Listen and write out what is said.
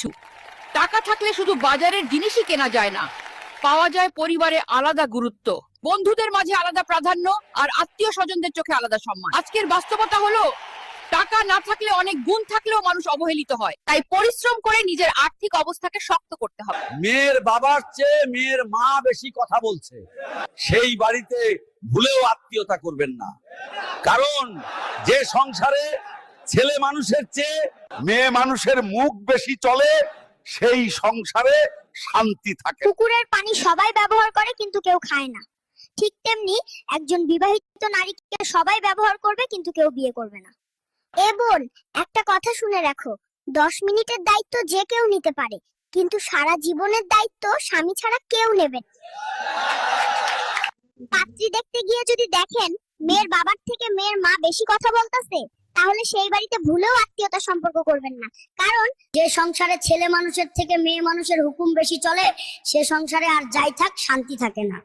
কিচ্ছু। টাকা থাকলে শুধু বাজারের জিনিসই কেনা যায় না। পাওয়া যায় পরিবারে আলাদা গুরুত্ব। বন্ধুদের মাঝে আলাদা প্রাধান্য আর আত্মীয় স্বজনদের চোখে আলাদা সম্মান। আজকের বাস্তবতা হলো, টাকা না থাকলে অনেক গুণ থাকলেও মানুষ অবহেলিত হয়। তাই পরিশ্রম করে নিজের আর্থিক অবস্থাকে শক্ত করতে হবে। মেয়ের বাবার চেয়ে মেয়ের মা বেশি কথা বলছে। সেই বাড়িতে ভুলেও আত্মীয়তা করবেন না। কারণ যে সংসারে ছেলে মানুষের চেয়ে মেয়ে মানুষের মুখ বেশি চলে, সেই সংসারে শান্তি থাকে। পুকুরের পানি সবাই ব্যবহার করে, কিন্তু কেউ খায় না। ঠিক তেমনি একজন বিবাহিত নারীকে সবাই ব্যবহার করবে, কিন্তু কেউ বিয়ে করবে না। এ বোন, একটা কথা শুনে রাখো। দশ মিনিটের দায়িত্ব যে কেউ নিতে পারে, কিন্তু সারা জীবনের দায়িত্ব স্বামী ছাড়া কেউ নেবে পাত্রী দেখতে গিয়ে যদি দেখেন, মেয়ের বাবার থেকে মেয়ের মা বেশি কথা বলতেছে তাহলে সেই বাড়িতে ভুলেও আত্মীয়তা সম্পর্ক করবেন না। কারণ যে সংসারে ছেলে মানুষের থেকে মেয়ে মানুষের হুকুম বেশি চলে, সে সংসারে আর যাই থাক, শান্তি থাকে না।